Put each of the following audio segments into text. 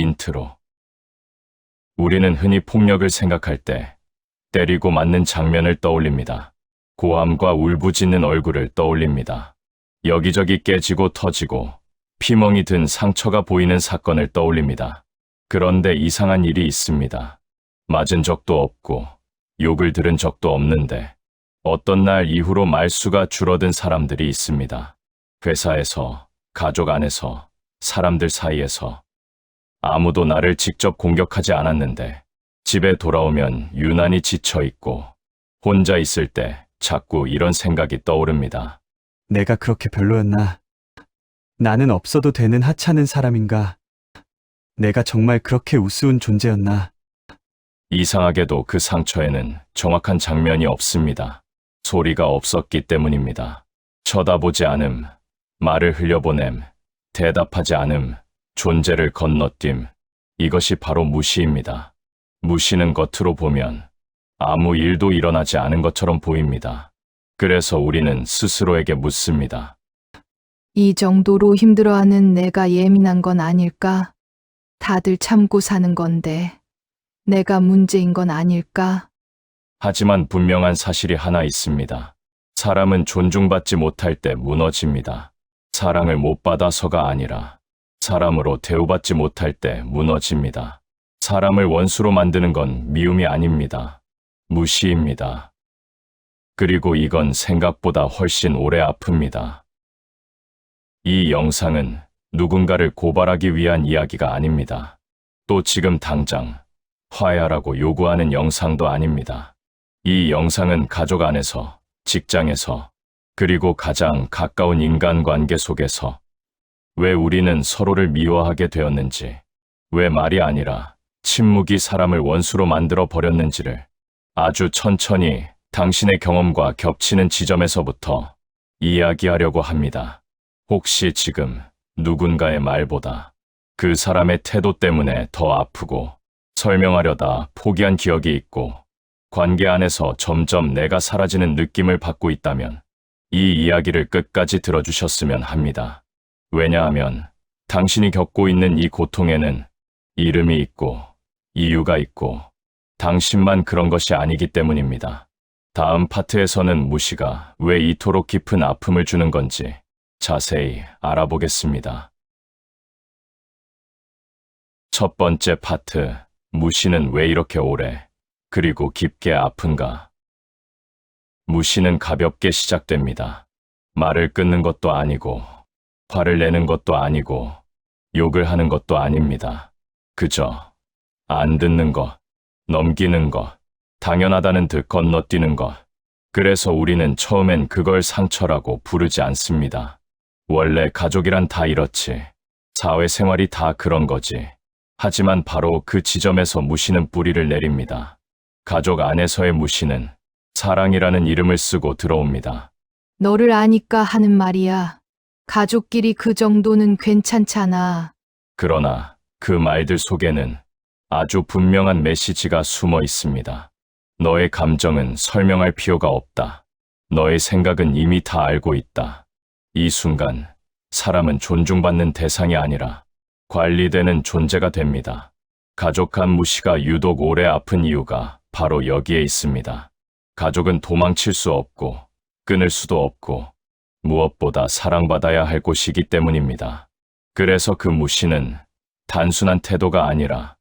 인트로. 우리는 흔히 폭력을 생각할 때 때리고 맞는 장면을 떠올립니다. 고함과 울부짖는 얼굴을 떠올립니다. 여기저기 깨지고 터지고 피멍이 든 상처가 보이는 사건을 떠올립니다. 그런데 이상한 일이 있습니다. 맞은 적도 없고 욕을 들은 적도 없는데 어떤 날 이후로 말수가 줄어든 사람들이 있습니다. 회사에서, 가족 안에서, 사람들 사이에서 아무도 나를 직접 공격하지 않았는데 집에 돌아오면 유난히 지쳐 있고 혼자 있을 때 자꾸 이런 생각이 떠오릅니다. 내가 그렇게 별로였나? 나는 없어도 되는 하찮은 사람인가? 내가 정말 그렇게 우스운 존재였나? 이상하게도 그 상처에는 정확한 장면이 없습니다. 소리가 없었기 때문입니다. 쳐다보지 않음, 말을 흘려보냄, 대답하지 않음, 존재를 건너뛴. 이것이 바로 무시입니다. 무시는 겉으로 보면 아무 일도 일어나지 않은 것처럼 보입니다. 그래서 우리는 스스로에게 묻습니다. 이 정도로 힘들어하는 내가 예민한 건 아닐까? 다들 참고 사는 건데, 내가 문제인 건 아닐까? 하지만 분명한 사실이 하나 있습니다. 사람은 존중받지 못할 때 무너집니다. 사랑을 못 받아서가 아니라 사람으로 대우받지 못할 때 무너집니다. 사람을 원수로 만드는 건 미움이 아닙니다. 무시입니다. 그리고 이건 생각보다 훨씬 오래 아픕니다. 이 영상은 누군가를 고발하기 위한 이야기가 아닙니다. 또 지금 당장 화해하라고 요구하는 영상도 아닙니다. 이 영상은 가족 안에서, 직장에서, 그리고 가장 가까운 인간관계 속에서 왜 우리는 서로를 미워하게 되었는지, 왜 말이 아니라 침묵이 사람을 원수로 만들어 버렸는지를 아주 천천히 당신의 경험과 겹치는 지점에서부터 이야기하려고 합니다. 혹시 지금 누군가의 말보다 그 사람의 태도 때문에 더 아프고 설명하려다 포기한 기억이 있고 관계 안에서 점점 내가 사라지는 느낌을 받고 있다면 이 이야기를 끝까지 들어주셨으면 합니다. 왜냐하면 당신이 겪고 있는 이 고통에는 이름이 있고 이유가 있고 당신만 그런 것이 아니기 때문입니다. 다음 파트에서는 무시가 왜 이토록 깊은 아픔을 주는 건지 자세히 알아보겠습니다. 첫 번째 파트, 무시는 왜 이렇게 오래, 그리고 깊게 아픈가? 무시는 가볍게 시작됩니다. 말을 끊는 것도 아니고, 화를 내는 것도 아니고, 욕을 하는 것도 아닙니다. 그저, 안 듣는 것, 넘기는 것, 당연하다는 듯 건너뛰는 것. 그래서 우리는 처음엔 그걸 상처라고 부르지 않습니다. 원래 가족이란 다 이렇지. 사회생활이 다 그런 거지. 하지만 바로 그 지점에서 무시는 뿌리를 내립니다. 가족 안에서의 무시는 사랑이라는 이름을 쓰고 들어옵니다. 너를 아니까 하는 말이야. 가족끼리 그 정도는 괜찮잖아. 그러나 그 말들 속에는 아주 분명한 메시지가 숨어 있습니다. 너의 감정은 설명할 필요가 없다. 너의 생각은 이미 다 알고 있다. 이 순간 사람은 존중받는 대상이 아니라 관리되는 존재가 됩니다. 가족 간 무시가 유독 오래 아픈 이유가 바로 여기에 있습니다. 가족은 도망칠 수 없고 끊을 수도 없고 무엇보다 사랑받아야 할 곳이기 때문입니다. 그래서 그 무시는 단순한 태도가 아니라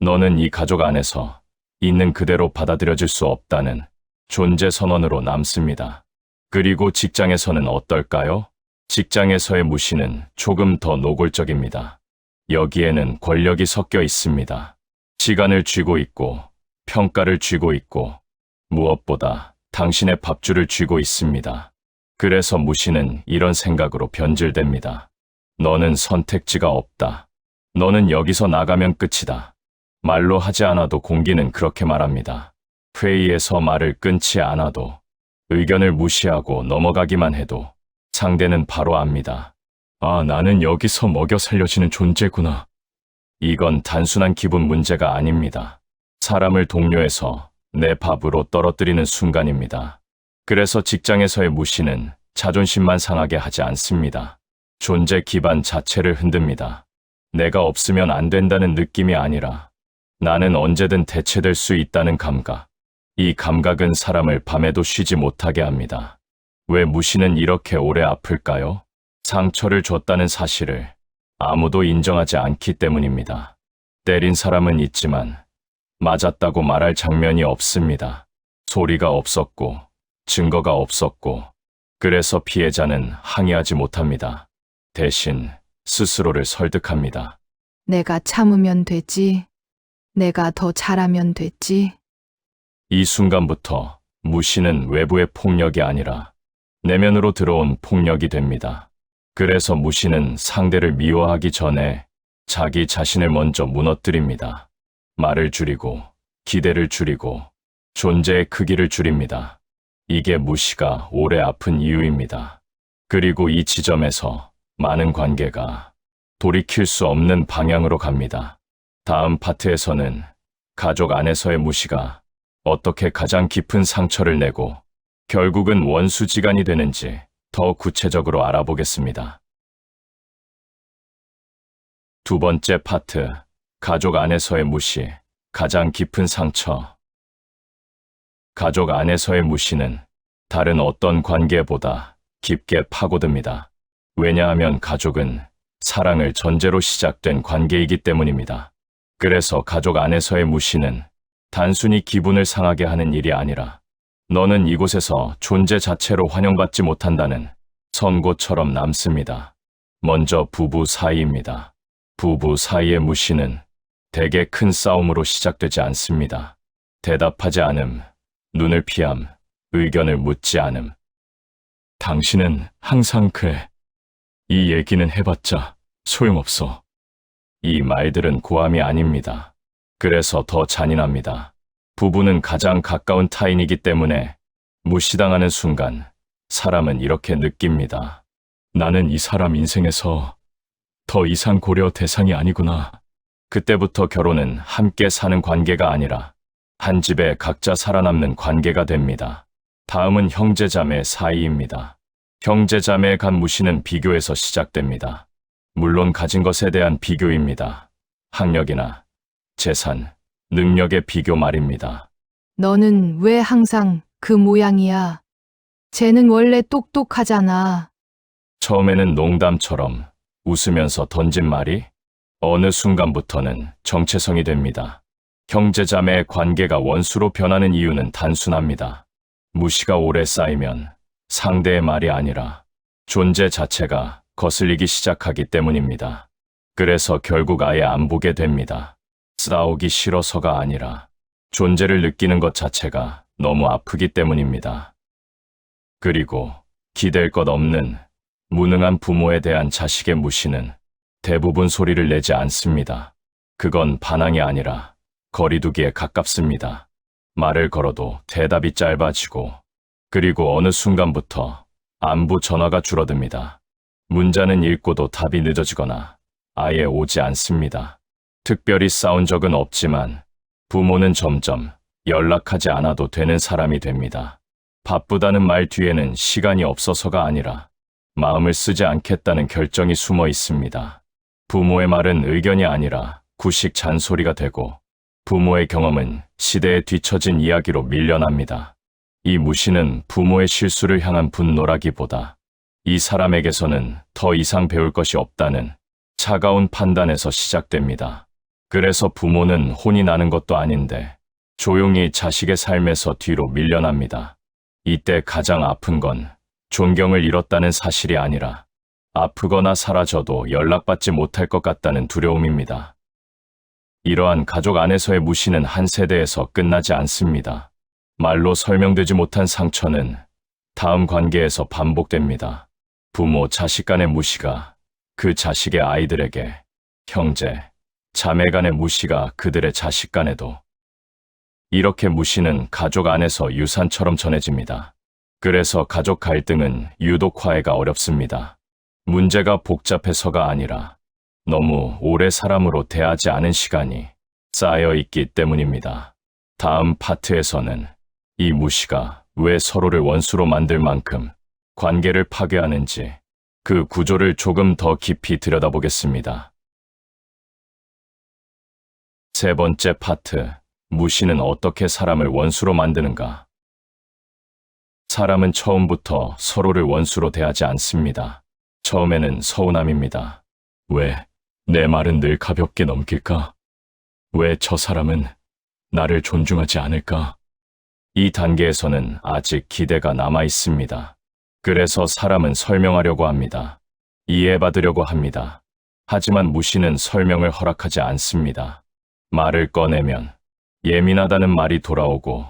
너는 이 가족 안에서 있는 그대로 받아들여질 수 없다는 존재 선언으로 남습니다. 그리고 직장에서는 어떨까요? 직장에서의 무시는 조금 더 노골적입니다. 여기에는 권력이 섞여 있습니다. 시간을 쥐고 있고, 평가를 쥐고 있고, 무엇보다 당신의 밥줄을 쥐고 있습니다. 그래서 무시는 이런 생각으로 변질됩니다. 너는 선택지가 없다. 너는 여기서 나가면 끝이다. 말로 하지 않아도 공기는 그렇게 말합니다. 회의에서 말을 끊지 않아도 의견을 무시하고 넘어가기만 해도 상대는 바로 압니다. 아, 나는 여기서 먹여 살려지는 존재구나. 이건 단순한 기분 문제가 아닙니다. 사람을 동료에서 내 밥으로 떨어뜨리는 순간입니다. 그래서 직장에서의 무시는 자존심만 상하게 하지 않습니다. 존재 기반 자체를 흔듭니다. 내가 없으면 안 된다는 느낌이 아니라 나는 언제든 대체될 수 있다는 감각. 이 감각은 사람을 밤에도 쉬지 못하게 합니다. 왜 무시는 이렇게 오래 아플까요? 상처를 줬다는 사실을 아무도 인정하지 않기 때문입니다. 때린 사람은 있지만 맞았다고 말할 장면이 없습니다. 소리가 없었고 증거가 없었고 그래서 피해자는 항의하지 못합니다. 대신 스스로를 설득합니다. 내가 참으면 되지. 내가 더 잘하면 되지. 이 순간부터 무시는 외부의 폭력이 아니라 내면으로 들어온 폭력이 됩니다. 그래서 무시는 상대를 미워하기 전에 자기 자신을 먼저 무너뜨립니다. 말을 줄이고 기대를 줄이고 존재의 크기를 줄입니다. 이게 무시가 오래 아픈 이유입니다. 그리고 이 지점에서 많은 관계가 돌이킬 수 없는 방향으로 갑니다. 다음 파트에서는 가족 안에서의 무시가 어떻게 가장 깊은 상처를 내고 결국은 원수지간이 되는지 더 구체적으로 알아보겠습니다. 두 번째 파트, 가족 안에서의 무시, 가장 깊은 상처. 가족 안에서의 무시는 다른 어떤 관계보다 깊게 파고듭니다. 왜냐하면 가족은 사랑을 전제로 시작된 관계이기 때문입니다. 그래서 가족 안에서의 무시는 단순히 기분을 상하게 하는 일이 아니라 너는 이곳에서 존재 자체로 환영받지 못한다는 선고처럼 남습니다. 먼저 부부 사이입니다. 부부 사이의 무시는 대개 큰 싸움으로 시작되지 않습니다. 대답하지 않음, 눈을 피함, 의견을 묻지 않음. 당신은 항상 그래. 이 얘기는 해봤자 소용없어. 이 말들은 고함이 아닙니다. 그래서 더 잔인합니다. 부부는 가장 가까운 타인이기 때문에 무시당하는 순간 사람은 이렇게 느낍니다. 나는 이 사람 인생에서 더 이상 고려 대상이 아니구나. 그때부터 결혼은 함께 사는 관계가 아니라 한 집에 각자 살아남는 관계가 됩니다. 다음은 형제자매 사이입니다. 형제자매에 간 무시는 비교에서 시작됩니다. 물론 가진 것에 대한 비교입니다. 학력이나 재산, 능력의 비교 말입니다. 너는 왜 항상 그 모양이야? 쟤는 원래 똑똑하잖아. 처음에는 농담처럼 웃으면서 던진 말이 어느 순간부터는 정체성이 됩니다. 형제자매의 관계가 원수로 변하는 이유는 단순합니다. 무시가 오래 쌓이면 상대의 말이 아니라 존재 자체가 거슬리기 시작하기 때문입니다. 그래서 결국 아예 안 보게 됩니다. 싸우기 싫어서가 아니라 존재를 느끼는 것 자체가 너무 아프기 때문입니다. 그리고 기댈 것 없는 무능한 부모에 대한 자식의 무시는 대부분 소리를 내지 않습니다. 그건 반항이 아니라 거리두기에 가깝습니다. 말을 걸어도 대답이 짧아지고 그리고 어느 순간부터 안부 전화가 줄어듭니다. 문자는 읽고도 답이 늦어지거나 아예 오지 않습니다. 특별히 싸운 적은 없지만 부모는 점점 연락하지 않아도 되는 사람이 됩니다. 바쁘다는 말 뒤에는 시간이 없어서가 아니라 마음을 쓰지 않겠다는 결정이 숨어 있습니다. 부모의 말은 의견이 아니라 구식 잔소리가 되고 부모의 경험은 시대에 뒤처진 이야기로 밀려납니다. 이 무시는 부모의 실수를 향한 분노라기보다 이 사람에게서는 더 이상 배울 것이 없다는 차가운 판단에서 시작됩니다. 그래서 부모는 혼이 나는 것도 아닌데 조용히 자식의 삶에서 뒤로 밀려납니다. 이때 가장 아픈 건 존경을 잃었다는 사실이 아니라 아프거나 사라져도 연락받지 못할 것 같다는 두려움입니다. 이러한 가족 안에서의 무시는 한 세대에서 끝나지 않습니다. 말로 설명되지 못한 상처는 다음 관계에서 반복됩니다. 부모, 자식 간의 무시가 그 자식의 아이들에게, 형제, 자매 간의 무시가 그들의 자식 간에도 이렇게 무시는 가족 안에서 유산처럼 전해집니다. 그래서 가족 갈등은 유독 화해가 어렵습니다. 문제가 복잡해서가 아니라 너무 오래 사람으로 대하지 않은 시간이 쌓여 있기 때문입니다. 다음 파트에서는 이 무시가 왜 서로를 원수로 만들 만큼 관계를 파괴하는지 그 구조를 조금 더 깊이 들여다보겠습니다. 세 번째 파트, 무시는 어떻게 사람을 원수로 만드는가? 사람은 처음부터 서로를 원수로 대하지 않습니다. 처음에는 서운함입니다. 왜 내 말은 늘 가볍게 넘길까? 왜 저 사람은 나를 존중하지 않을까? 이 단계에서는 아직 기대가 남아 있습니다. 그래서 사람은 설명하려고 합니다. 이해받으려고 합니다. 하지만 무시는 설명을 허락하지 않습니다. 말을 꺼내면 예민하다는 말이 돌아오고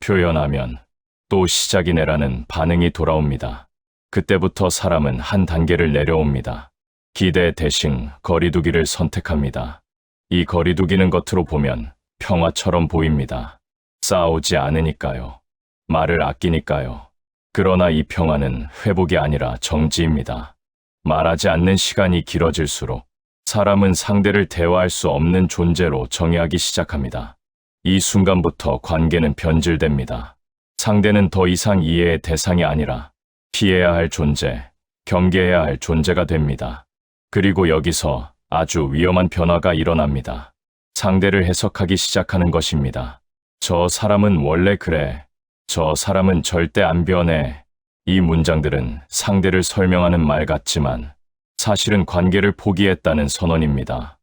표현하면 또 시작이네라는 반응이 돌아옵니다. 그때부터 사람은 한 단계를 내려옵니다. 기대 대신 거리두기를 선택합니다. 이 거리두기는 겉으로 보면 평화처럼 보입니다. 싸우지 않으니까요. 말을 아끼니까요. 그러나 이 평화는 회복이 아니라 정지입니다. 말하지 않는 시간이 길어질수록 사람은 상대를 대화할 수 없는 존재로 정의하기 시작합니다. 이 순간부터 관계는 변질됩니다. 상대는 더 이상 이해의 대상이 아니라 피해야 할 존재, 경계해야 할 존재가 됩니다. 그리고 여기서 아주 위험한 변화가 일어납니다. 상대를 해석하기 시작하는 것입니다. 저 사람은 원래 그래. 저 사람은 절대 안 변해. 이 문장들은 상대를 설명하는 말 같지만 사실은 관계를 포기했다는 선언입니다.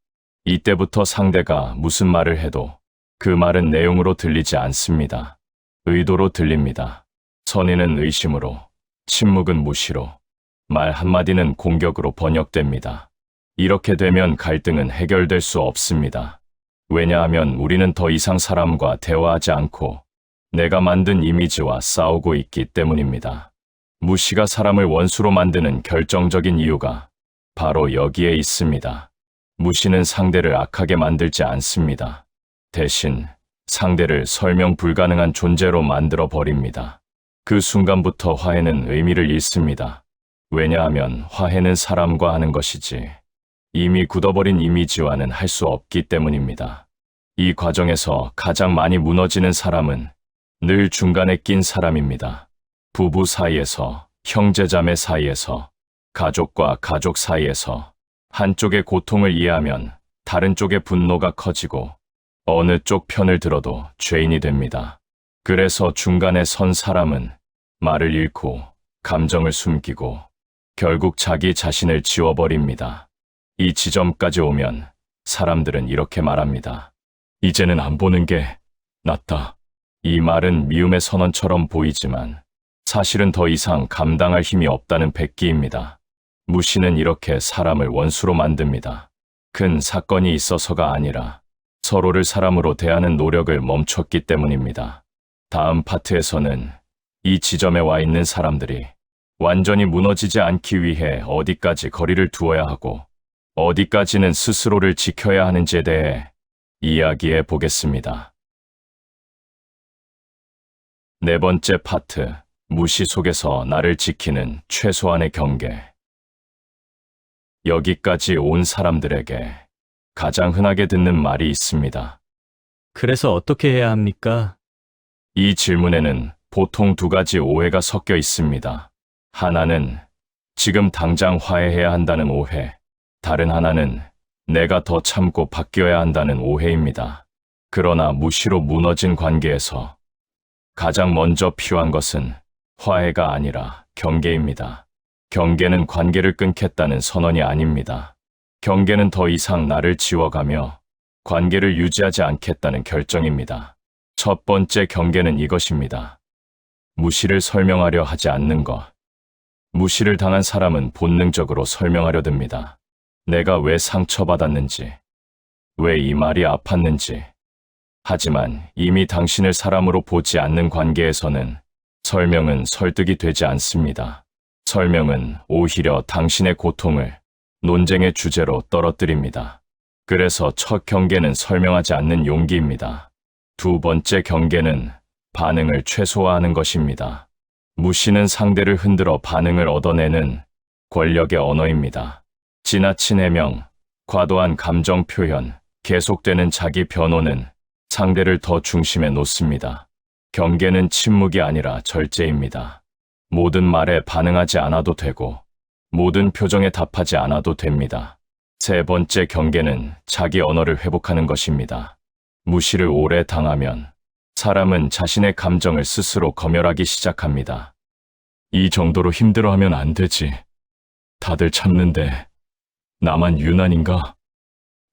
이때부터 상대가 무슨 말을 해도 그 말은 내용으로 들리지 않습니다. 의도로 들립니다. 선의는 의심으로, 침묵은 무시로, 말 한마디는 공격으로 번역됩니다. 이렇게 되면 갈등은 해결될 수 없습니다. 왜냐하면 우리는 더 이상 사람과 대화하지 않고 내가 만든 이미지와 싸우고 있기 때문입니다. 무시가 사람을 원수로 만드는 결정적인 이유가 바로 여기에 있습니다. 무시는 상대를 악하게 만들지 않습니다. 대신 상대를 설명 불가능한 존재로 만들어 버립니다. 그 순간부터 화해는 의미를 잃습니다. 왜냐하면 화해는 사람과 하는 것이지 이미 굳어버린 이미지와는 할 수 없기 때문입니다. 이 과정에서 가장 많이 무너지는 사람은 늘 중간에 낀 사람입니다. 부부 사이에서, 형제자매 사이에서, 가족과 가족 사이에서 한쪽의 고통을 이해하면 다른 쪽의 분노가 커지고 어느 쪽 편을 들어도 죄인이 됩니다. 그래서 중간에 선 사람은 말을 잃고 감정을 숨기고 결국 자기 자신을 지워버립니다. 이 지점까지 오면 사람들은 이렇게 말합니다. 이제는 안 보는 게 낫다. 이 말은 미움의 선언처럼 보이지만 사실은 더 이상 감당할 힘이 없다는 백기입니다. 무시는 이렇게 사람을 원수로 만듭니다. 큰 사건이 있어서가 아니라 서로를 사람으로 대하는 노력을 멈췄기 때문입니다. 다음 파트에서는 이 지점에 와 있는 사람들이 완전히 무너지지 않기 위해 어디까지 거리를 두어야 하고 어디까지는 스스로를 지켜야 하는지에 대해 이야기해 보겠습니다. 네 번째 파트, 무시 속에서 나를 지키는 최소한의 경계. 여기까지 온 사람들에게 가장 흔하게 듣는 말이 있습니다. 그래서 어떻게 해야 합니까? 이 질문에는 보통 두 가지 오해가 섞여 있습니다. 하나는 지금 당장 화해해야 한다는 오해, 다른 하나는 내가 더 참고 바뀌어야 한다는 오해입니다. 그러나 무시로 무너진 관계에서 가장 먼저 필요한 것은 화해가 아니라 경계입니다. 경계는 관계를 끊겠다는 선언이 아닙니다. 경계는 더 이상 나를 지워가며 관계를 유지하지 않겠다는 결정입니다. 첫 번째 경계는 이것입니다. 무시를 설명하려 하지 않는 것. 무시를 당한 사람은 본능적으로 설명하려 듭니다. 내가 왜 상처받았는지, 왜 이 말이 아팠는지. 하지만 이미 당신을 사람으로 보지 않는 관계에서는 설명은 설득이 되지 않습니다. 설명은 오히려 당신의 고통을 논쟁의 주제로 떨어뜨립니다. 그래서 첫 경계는 설명하지 않는 용기입니다. 두 번째 경계는 반응을 최소화하는 것입니다. 무시는 상대를 흔들어 반응을 얻어내는 권력의 언어입니다. 지나친 해명, 과도한 감정 표현, 계속되는 자기 변호는 상대를 더 중심에 놓습니다. 경계는 침묵이 아니라 절제입니다. 모든 말에 반응하지 않아도 되고, 모든 표정에 답하지 않아도 됩니다. 세 번째 경계는 자기 언어를 회복하는 것입니다. 무시를 오래 당하면 사람은 자신의 감정을 스스로 검열하기 시작합니다. 이 정도로 힘들어하면 안 되지. 다들 참는데 나만 유난인가?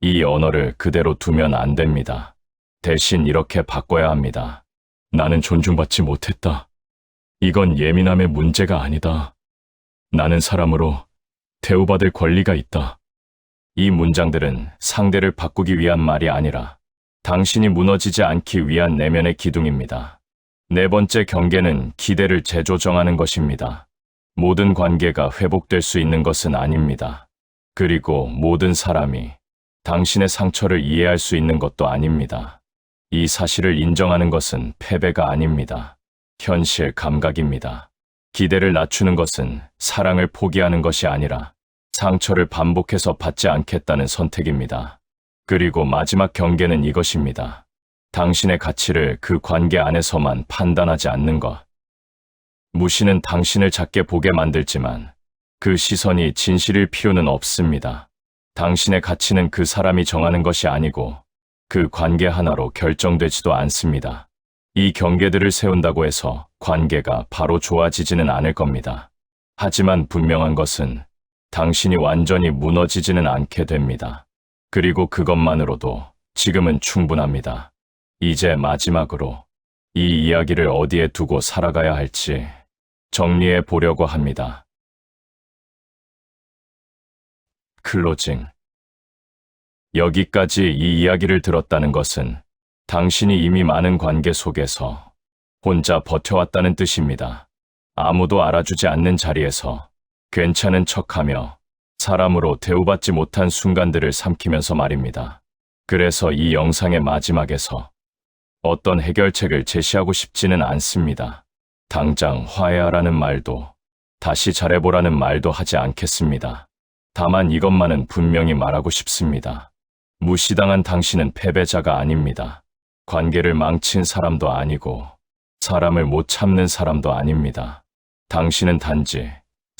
이 언어를 그대로 두면 안 됩니다. 대신 이렇게 바꿔야 합니다. 나는 존중받지 못했다. 이건 예민함의 문제가 아니다. 나는 사람으로 대우받을 권리가 있다. 이 문장들은 상대를 바꾸기 위한 말이 아니라 당신이 무너지지 않기 위한 내면의 기둥입니다. 네 번째 경계는 기대를 재조정하는 것입니다. 모든 관계가 회복될 수 있는 것은 아닙니다. 그리고 모든 사람이 당신의 상처를 이해할 수 있는 것도 아닙니다. 이 사실을 인정하는 것은 패배가 아닙니다. 현실 감각입니다. 기대를 낮추는 것은 사랑을 포기하는 것이 아니라 상처를 반복해서 받지 않겠다는 선택입니다. 그리고 마지막 경계는 이것입니다. 당신의 가치를 그 관계 안에서만 판단하지 않는 것. 무시는 당신을 작게 보게 만들지만 그 시선이 진실일 필요는 없습니다. 당신의 가치는 그 사람이 정하는 것이 아니고 그 관계 하나로 결정되지도 않습니다. 이 경계들을 세운다고 해서 관계가 바로 좋아지지는 않을 겁니다. 하지만 분명한 것은 당신이 완전히 무너지지는 않게 됩니다. 그리고 그것만으로도 지금은 충분합니다. 이제 마지막으로 이 이야기를 어디에 두고 살아가야 할지 정리해 보려고 합니다. 클로징. 여기까지 이 이야기를 들었다는 것은 당신이 이미 많은 관계 속에서 혼자 버텨왔다는 뜻입니다. 아무도 알아주지 않는 자리에서 괜찮은 척하며 사람으로 대우받지 못한 순간들을 삼키면서 말입니다. 그래서 이 영상의 마지막에서 어떤 해결책을 제시하고 싶지는 않습니다. 당장 화해하라는 말도 다시 잘해보라는 말도 하지 않겠습니다. 다만 이것만은 분명히 말하고 싶습니다. 무시당한 당신은 패배자가 아닙니다. 관계를 망친 사람도 아니고 사람을 못 참는 사람도 아닙니다. 당신은 단지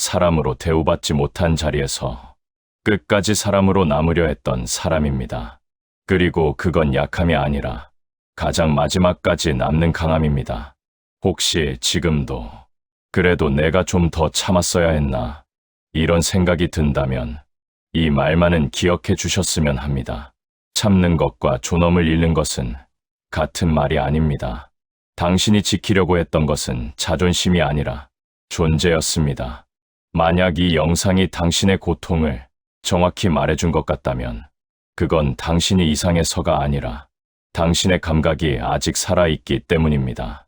사람으로 대우받지 못한 자리에서 끝까지 사람으로 남으려 했던 사람입니다. 그리고 그건 약함이 아니라 가장 마지막까지 남는 강함입니다. 혹시 지금도 그래도 내가 좀 더 참았어야 했나 이런 생각이 든다면 이 말만은 기억해 주셨으면 합니다. 참는 것과 존엄을 잃는 것은 같은 말이 아닙니다. 당신이 지키려고 했던 것은 자존심이 아니라 존재였습니다. 만약 이 영상이 당신의 고통을 정확히 말해준 것 같다면 그건 당신이 이상해서가 아니라 당신의 감각이 아직 살아있기 때문입니다.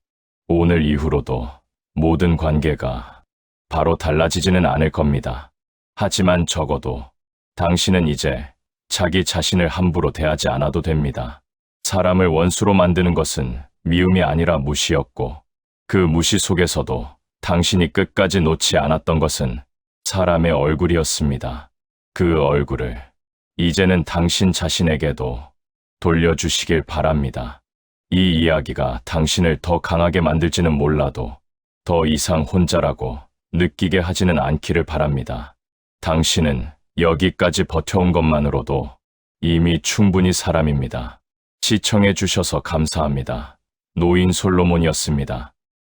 오늘 이후로도 모든 관계가 바로 달라지지는 않을 겁니다. 하지만 적어도 당신은 이제 자기 자신을 함부로 대하지 않아도 됩니다. 사람을 원수로 만드는 것은 미움이 아니라 무시였고 그 무시 속에서도 당신이 끝까지 놓지 않았던 것은 사람의 얼굴이었습니다. 그 얼굴을 이제는 당신 자신에게도 돌려주시길 바랍니다. 이 이야기가 당신을 더 강하게 만들지는 몰라도 더 이상 혼자라고 느끼게 하지는 않기를 바랍니다. 당신은 여기까지 버텨온 것만으로도 이미 충분히 사람입니다. 시청해 주셔서 감사합니다. 노인 솔로몬이었습니다.